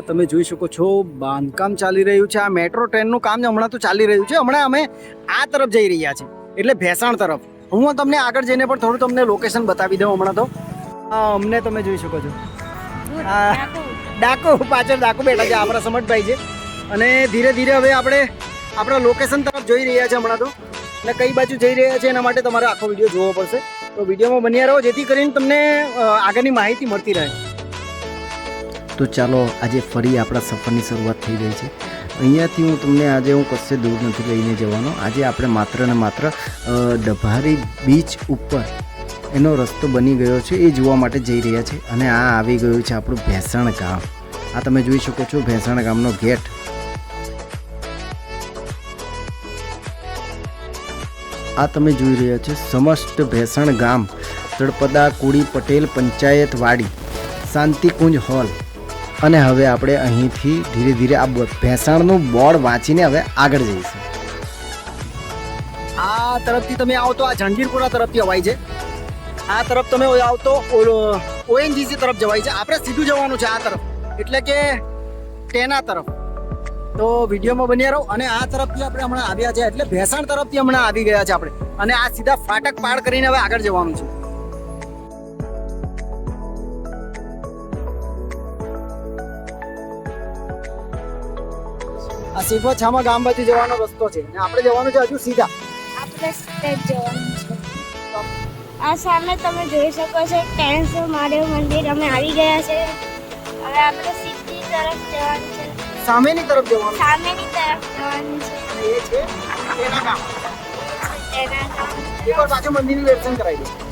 આ તમે જોઈ શકો છો બાંધકામ ચાલી રહ્યું છે. આ મેટ્રો ટ્રેનનું કામ હમણાં તો ચાલી રહ્યું છે. હમણાં અમે આ તરફ જઈ રહ્યા છીએ એટલે ભેસાણ તરફ. હું તમને આગળ જઈને પણ થોડું તમને લોકેશન બતાવી દઉં હમણાં તો. અમને તમે જોઈ શકો છો. ડાકો. ડાકુ પાછળ ડાકો બેઠા છે આપણા સમટભાઈ છે. અને ધીરે ધીરે હવે આપણે આપણા લોકેશન તરફ જોઈ રહ્યા છે હમણાં તો. અને કઈ બાજુ જઈ રહ્યા છે એના માટે તમારે આખો વીડિયો જોવો પડશે. તો વિડીયોમાં બન્યા રહો જેથી કરીને તમને આગળની માહિતી મળતી રહે. તો ચાલો આજે ફરી આપણા સફરની શરૂઆત થઈ ગઈ છે. અહીંયાથી હું તમને આજે હું કશે દૂર નથી લઈને જવાનો. આજે આપણે માત્ર ને માત્ર ડભારી બીચ ઉપર એનો રસ્તો બની ગયો છે. એ જોવા માટે જઈ રહ્યા છે અને આ આવી ગયું છે આપણું ભેંસણ ગામ. આ તમે જોઈ શકો છો ભેંસણ ગામનો ગેટ. આ તમે જોઈ રહ્યા છો સમસ્ત ભેંસણ ગામ. તળપદા, કુડી, પટેલ પંચાયત વાડી શાંતિકુંજ હોલ. અને હવે આપણે અહીંથી ધીરે ધીરે આ ભેંસાણનું બોર્ડ વાંચીને હવે આગળ જઈશું. આ તરફથી તમે આવો તો આ જહાંગીરપુરા તરફથી અવાય છે. આ તરફ તમે આવતો ઓએનજીસી તરફ જવાય છે. આપણે સીધું જવાનું છે આ તરફ. એટલે કે તેના તરફ. તો વિડીયોમાં બન્યા રહો અને આ તરફથી આપણે હમણાં આવ્યા છે. એટલે ભેસાણ તરફથી હમણાં આવી ગયા છે આપણે. અને આ સીધા ફાટક પાર કરીને હવે આગળ જવાનું છે. આ સીફો છામા ગામ બાજુ જવાનો રસ્તો છે. ને આપણે જવાનું છે હજુ સીધા. આપણે સ્ટેજ જવાનું છે. આ સામે તમે જોઈ શકો છો ટેન્સ મહાદેવ મંદિર. અમે આવી ગયા છે. હવે આપણે સીધી તરફ જવાનું છે. સામેની તરફ જવાનું? સામેની તરફ જવાનું છે. એ છે તેના ગામ. તેના એક વાર પાછું મંદિરનું દર્શન કરાવી દો.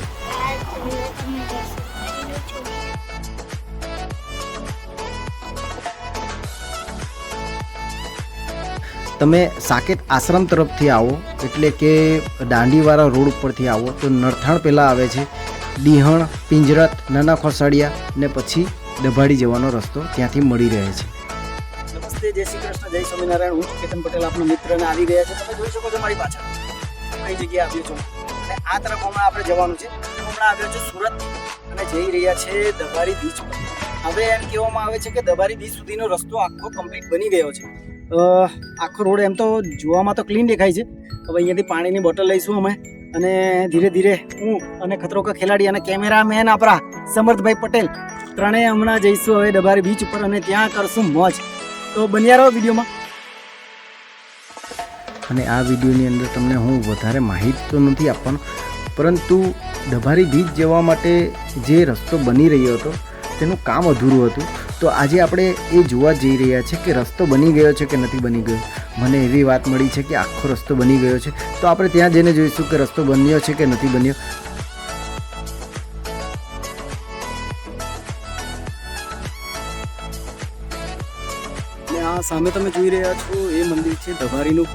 તમે સાકેત આશ્રમ તરફથી આવો, એટલે કે દાંડીવાળા રોડ ઉપરથી આવો, તો નરથાણ પહેલાં આવે છે, ડીહણ, પિંજરત, નાના ખોસાડિયા ને પછી દભાડી જવાનો રસ્તો ત્યાંથી મળી રહે છે. નમસ્તે, જય શ્રી કૃષ્ણ, જય સ્વામિનારાયણ. હું કેતન પટેલ, આપનો મિત્ર ને આવી ગયા છે. તમે જોઈ શકો છો મારી પાછળ. કઈ જગ્યાએ આવ્યો છું. અને આ તરફ હમણાં આપણે જવાનું છે. હમણાં આવ્યો છે સુરત. અને જઈ રહ્યા છે દબારી બીચ હવે એમ કહેવામાં આવે છે કે દબારી બીચ સુધીનો રસ્તો આખો કમ્પ્લીટ બની ગયો છે. આખો રોડ એમ તો જોવામાં તો ક્લીન દેખાય છે. હવે અહીંયાથી પાણીની બોટલ લઈશું અમે. અને ધીરે ધીરે હું અને ખતરો કા ખેલાડી અને કેમેરામેન આપણા સમર્થભાઈ પટેલ ત્રણેય હમણાં જઈશું હવે ડબારી બીચ ઉપર અને ત્યાં કરશું મોજ. તો બન્યા રહો વિડીયોમાં. અને આ વિડીયોની અંદર તમને હું વધારે માહિતી તો નથી આપવાનો, પરંતુ ડભારી બીચ જવા માટે જે રસ્તો બની રહ્યો હતો, તેનું કામ અધૂરું હતું. તો આજે આપણે એ જોવા જઈ રહ્યા છે કે રસ્તો બની ગયો છે કે નથી બની ગયો. મને એવી વાત મળી છે કે આખો રસ્તો બની ગયો છે. તો આપણે ત્યાં જઈને જોઈશું કે રસ્તો બન્યો છે કે નથી બન્યો. આ સામે તમે જોઈ રહ્યા છો એ મંદિર છે ધબારીનું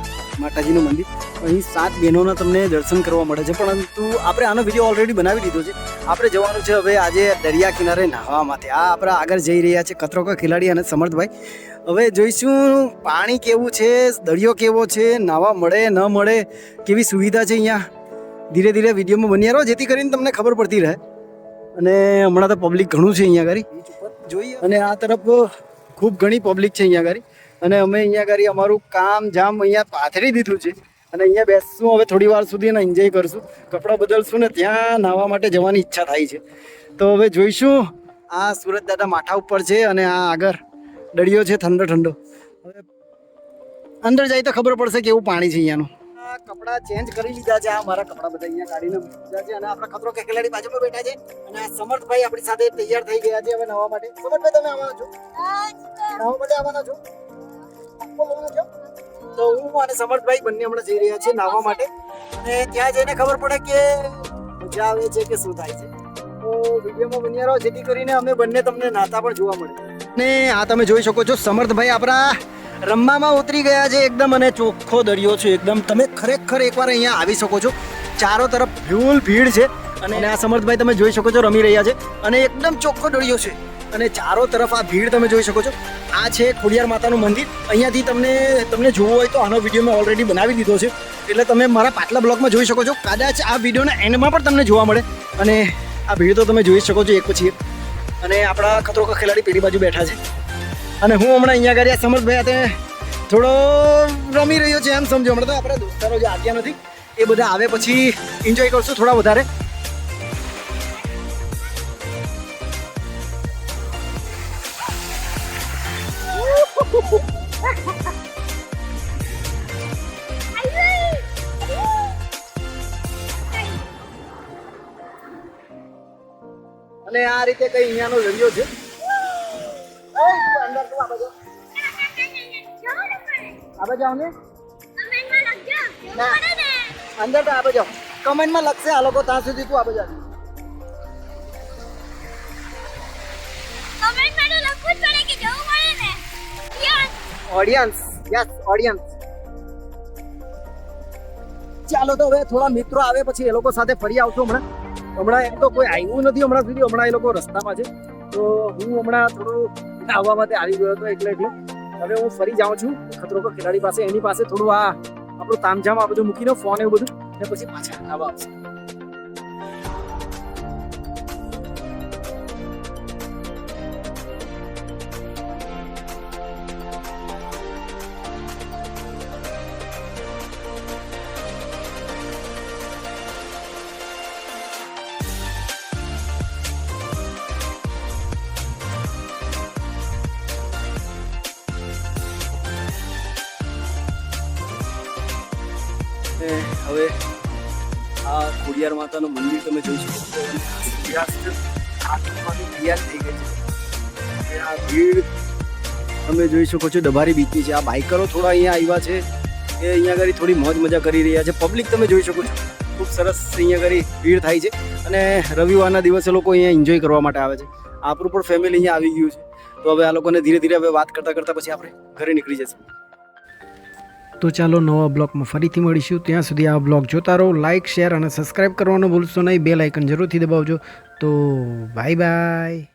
માતાજીનું મંદિર. અહીં સાત બહેનોના તમને દર્શન કરવા મળે છે. પરંતુ આપણે આનો વીડિયો ઓલરેડી બનાવી દીધો છે. આપણે જવાનું છે હવે આજે દરિયા કિનારે નાહવા માટે. આ આપણે આગળ જઈ રહ્યા છે કતરો કા ખેલાડી અને સમર્થભાઈ. હવે જોઈશું પાણી કેવું છે દરિયો કેવો છે નાહવા મળે ન મળે કેવી સુવિધા છે અહીંયા? ધીરે ધીરે વિડીયોમાં બન્યા રહો જેથી કરીને તમને ખબર પડતી રહે. અને હમણાં તો પબ્લિક ઘણું છે અહીંયા આગળ. જોઈએ. અને આ તરફ ખૂબ ઘણી પબ્લિક છે અહીંયા આગળ. અને અમે અહીંયા આગળ અમારું કામ જામ અહીંયા પાથરી દીધું છે. અને અહીંયા બેસશું હવે થોડી વાર સુધી અને એન્જોય કરશું. કપડાં બદલશું ને ત્યાં નાહવા માટે જવાની ઈચ્છા થાય છે. તો હવે જોઈશું આ સુરત દાદા માથા ઉપર છે અને આ આગળ દરિયો છે ઠંડો ઠંડો. હવે અંદર જાય તો ખબર પડશે કેવું પાણી છે અહીંયાનું. કપડાં ચેન્જ કરી લીધા છે. આ મારા કપડાં બધા અહીંયા કાઢીને મૂકી છે અને આપણા ખતરો કે ખેલાડી બાજુમાં બેઠા છે. અને આ સમર્થભાઈ આપણી સાથે તૈયાર થઈ ગયા છે હવે નવા માટે. સમર્થભાઈ તમે આવવાના છો? નવા માટે આવવાના છો? આવવાના છો? તો હું અને સમર્થભાઈ બંને હમણાં જઈ રહ્યા છીએ નાહવા માટે. અને ત્યાં જઈને ખબર પડે કે મજા આવે છે કે શું થાય છે. તો વિડીયોમાં બન્યા રહો, જેથી કરીને અમે બંને તમને નાતા પણ જોવા મળે. ને આ તમે જોઈ શકો છો સમર્થભાઈ આપણા રમવામાં ઉતરી ગયા છે એકદમ, અને ચોખ્ખો દરિયો છે એકદમ. તમે ખરેખર એકવાર અહીંયા આવી શકો છો. ચારો તરફ ફૂલ ભીડ છે. અને આ સમર્થભાઈ તમે જોઈ શકો છો, રમી રહ્યા છે. અને એકદમ ચોખ્ખો દરિયો છે. અને ચારો તરફ આ ભીડ તમે જોઈ શકો છો. આ છે ખોડિયાર માતાનું મંદિર. અહીંયાથી તમને તમને જોવું હોય તો આનો વીડિયો મેં ઓલરેડી બનાવી દીધો છે. એટલે તમે મારા પાછલા બ્લોગમાં જોઈ શકો છો. કદાચ આ વિડીયોના એન્ડમાં પણ તમને જોવા મળે. અને આ ભીડ તો તમે જોઈ શકો છો એક પછી એક. અને આપણા ખતરો ખેલાડી પેલી બાજુ બેઠા છે. અને હું હમણાં અહીંયા આગળ સમર્થભાઈ હાથે થોડો રમી રહ્યો છે એમ સમજો હમણાં તો આપણા દોસ્તારો જે આવ્યા નથી, એ બધા આવે પછી એન્જોય કરશું થોડા વધારે. અને આ રીતે કઈ અહીંયાનો દરિયો છે અંદર તું આ બાજુ. આ બાજુ આવ ને. અંદર તો આ બાજુ. કમેન્ટમાં લખશે આ લોકો ત્યાં સુધી તું આ બાજુ આવી. ઓડિયન્સ યસ ઓડિયન્સ ચાલો તો હવે થોડા મિત્રો આવે પછી એ લોકો સાથે ફરી આવશું હમણાં. હમણાં એમ તો કોઈ આવ્યું નથી હમણાં સુધી. હમણાં એ લોકો રસ્તામાં છે. તો હું હમણાં થોડું આવવા માટે આવી ગયો હતો એટલે એટલે. હવે હું ફરી જાઉં છું ખતરો કો ખેલાડી પાસે. એની પાસે થોડું આ આપણું તામઝામ આ બધું મૂકીને ફોન એવું બધું. ને પછી પાછા આવવા આવશે. ને હવે આ ખોડિયાર માતાનું મંદિર તમે જોઈ શકો છો. તૈયાર થઈ ગઈ છે. આ ભીડ તમે જોઈ શકો છો ડભારી બીચની છે. આ બાઇકરો થોડા અહીંયા આવ્યા છે એ અહીંયા આગળ થોડી મોજ મજા કરી રહ્યા છે. પબ્લિક તમે જોઈ શકો છો, ખૂબ સરસ અહીંયા આગળ ભીડ થાય છે. અને રવિવારના દિવસે લોકો અહીંયા એન્જોય કરવા માટે આવે છે. આપણું પણ ફેમિલી અહીંયા આવી ગયું છે. તો હવે આ લોકોને ધીરે ધીરે હવે વાત કરતાં કરતાં પછી આપણે ઘરે નીકળી જશું તો ચાલો નવા બ્લોગમાં ફરીથી મળીશું. ત્યાં સુધી આ બ્લોગ જોતા રહો લાઇક શેર અને સબસ્ક્રાઈબ કરવાનું ભૂલશો નહીં. બે લાઇકન જરૂરથી દબાવજો. તો બાય બાય